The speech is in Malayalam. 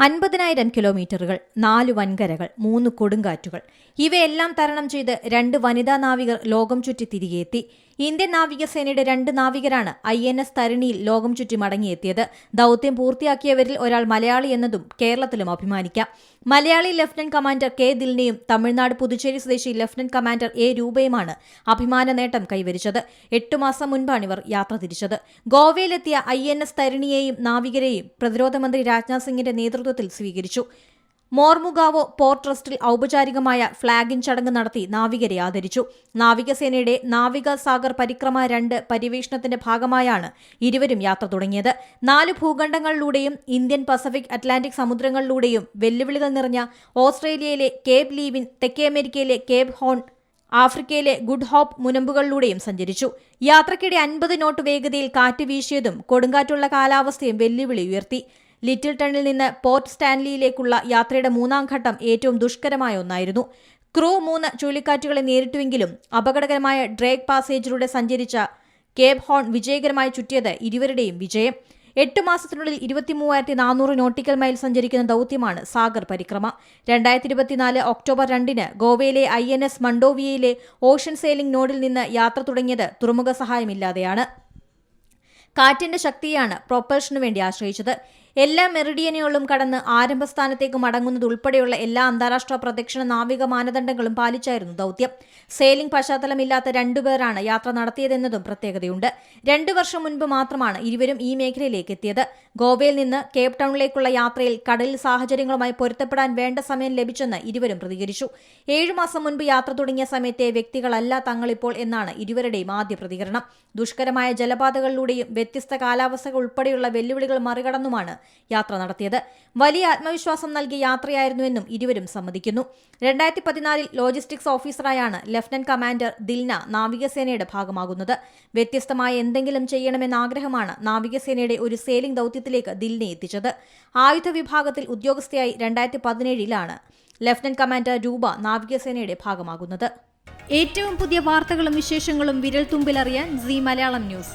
അൻപതിനായിരം കിലോമീറ്ററുകൾ നാല് വൻകരകൾ മൂന്ന് കൊടുങ്കാറ്റുകൾ. ഇവയെല്ലാം തരണം ചെയ്ത് രണ്ട് വനിതാ നാവികർ ലോകം ചുറ്റി തിരികെയെത്തി. ഇന്ത്യൻ നാവികസേനയുടെ രണ്ട് നാവികരാണ് ഐ എൻ എസ് തരിണിയിൽ ലോകം ചുറ്റി മടങ്ങിയെത്തിയത് ദൌത്യം പൂർത്തിയാക്കിയവരിൽ ഒരാൾ മലയാളി എന്നതും കേരളത്തിലും അഭിമാനിക്കാം. മലയാളി ലഫ്റ്റനന്റ് കമാൻഡർ കെ ദിൽനെയും തമിഴ്നാട് പുതുച്ചേരി സ്വദേശി ലഫ്റ്റനന്റ് കമാൻഡർ എ രൂപയുമാണ് അഭിമാന നേട്ടം കൈവരിച്ചത്. എട്ടു മാസം മുൻപാണ് ഇവർ യാത്ര തിരിച്ചത്. ഗോവയിലെത്തിയ ഐ എൻ എസ് തരിണിയെയും നാവികരെയും പ്രതിരോധ മന്ത്രി രാജ്നാഥ് സിംഗിന്റെ നേതൃത്വത്തിൽ സ്വീകരിച്ചു. മോർമുഗാവോ പോർട്ട് ട്രസ്റ്റിൽ ഔപചാരികമായ ഫ്ളാഗിംഗ് ചടങ്ങ് നടത്തി നാവികരെ ആദരിച്ചു. നാവികസേനയുടെ നാവിക സാഗർ പരിക്രമ രണ്ട് പര്യവേഷണത്തിന്റെ ഭാഗമായാണ് ഇരുവരും യാത്ര തുടങ്ങിയത്. നാല് ഭൂഖണ്ഡങ്ങളിലൂടെയും ഇന്ത്യൻ പസഫിക് അറ്റ്ലാന്റിക് സമുദ്രങ്ങളിലൂടെയും വെല്ലുവിളികൾ നിറഞ്ഞ ഓസ്ട്രേലിയയിലെ കേബ് ലീവിൻ തെക്കേ അമേരിക്കയിലെ കേബ് ഹോൺ ആഫ്രിക്കയിലെ ഗുഡ് ഹോപ്പ് മുനമ്പുകളിലൂടെയും സഞ്ചരിച്ചു. യാത്രക്കിടെ അൻപത് നോട്ട് വേഗതയിൽ കാറ്റ് വീശിയതും കൊടുങ്കാറ്റുള്ള കാലാവസ്ഥയും വെല്ലുവിളി ഉയർത്തി. ലിറ്റിൽ ടണിൽ നിന്ന് പോർട്ട് സ്റ്റാൻലിയിലേക്കുള്ള യാത്രയുടെ മൂന്നാം ഘട്ടം ഏറ്റവും ദുഷ്കരമായ ഒന്നായിരുന്നു. ക്രൂ മൂന്ന് ചുഴലിക്കാറ്റുകളെ നേരിട്ടുവെങ്കിലും അപകടകരമായ ഡ്രേക്ക് പാസേജിലൂടെ സഞ്ചരിച്ച കേബ് ഹോൺ വിജയകരമായി ചുറ്റിയത് ഇരുവരുടെയും വിജയം. എട്ട് മാസത്തിനുള്ളിൽ ഇരുപത്തിമൂവായിരത്തി നാനൂറ് നോട്ടിക്കൽ മൈൽ സഞ്ചരിക്കുന്ന ദൌത്യമാണ് സാഗർ പരിക്രമ. രണ്ടായിരത്തി ഇരുപത്തിനാല് ഒക്ടോബർ രണ്ടിന് ഗോവയിലെ ഐ എൻ എസ് മണ്ടോവിയയിലെ ഓഷൻ സെയിലിംഗ് നോഡിൽ നിന്ന് യാത്ര തുടങ്ങിയത് തുറമുഖ സഹായമില്ലാതെയാണ്. കാറ്റിന്റെ ശക്തിയാണ് പ്രൊപ്പൽഷനു വേണ്ടി ആശ്രയിച്ചത്. എല്ലാ മെറിഡിയനുകളും കടന്ന് ആരംഭസ്ഥാനത്തേക്ക് മടങ്ങുന്നത് ഉൾപ്പെടെയുള്ള എല്ലാ അന്താരാഷ്ട്ര പ്രദക്ഷിണ നാവിക മാനദണ്ഡങ്ങളും പാലിച്ചായിരുന്നു ദൌത്യം. സെയിലിംഗ് പശ്ചാത്തലമില്ലാത്ത രണ്ടുപേരാണ് യാത്ര നടത്തിയതെന്നതും പ്രത്യേകതയുണ്ട്. രണ്ടു വർഷം മുൻപ് മാത്രമാണ് ഇരുവരും ഈ മേഖലയിലേക്ക് എത്തിയത്. ഗോവയിൽ നിന്ന് കേപ് ടൗണിലേക്കുള്ള യാത്രയിൽ കടലിൽ സാഹചര്യങ്ങളുമായി പൊരുത്തപ്പെടാൻ വേണ്ട സമയം ലഭിച്ചെന്ന് ഇരുവരും പ്രതികരിച്ചു. ഏഴു മാസം മുൻപ് യാത്ര തുടങ്ങിയ സമയത്തെ വ്യക്തികളല്ല തങ്ങളിപ്പോൾ എന്നാണ് ഇരുവരുടെയും ആദ്യ പ്രതികരണം. ദുഷ്കരമായ ജലപാതകളിലൂടെയും വ്യത്യസ്ത കാലാവസ്ഥകൾ ഉൾപ്പെടെയുള്ള വെല്ലുവിളികൾ മറികടന്നുമാണ് യാത്ര നടത്തിയത്. വലിയ ആത്മവിശ്വാസം നൽകിയ യാത്രയായിരുന്നുവെന്നും ഇരുവരും സമ്മതിക്കുന്നു. രണ്ടായിരത്തി പതിനാലിൽ ലോജിസ്റ്റിക്സ് ഓഫീസറായാണ് ലഫ്റ്റനന്റ് കമാൻഡർ ദിൽന നാവികസേനയുടെ ഭാഗമാകുന്നത്. വ്യത്യസ്തമായ എന്തെങ്കിലും ചെയ്യണമെന്ന ആഗ്രഹമാണ് നാവികസേനയുടെ ഒരു സെയിലിംഗ് ദൌത്യത്തിലേക്ക് ദിൽനെ എത്തിച്ചത്. ആയുധ വിഭാഗത്തിൽ ഉദ്യോഗസ്ഥയായി രണ്ടായിരത്തി പതിനേഴിലാണ് ലഫ്റ്റനന്റ് കമാൻഡർ രൂപ നാവികസേനയുടെ ഭാഗമാകുന്നത്. ഏറ്റവും പുതിയ വാർത്തകളും വിശേഷങ്ങളും വിരൽ തുമ്പിലറിയാൻ സി മലയാളം ന്യൂസ്.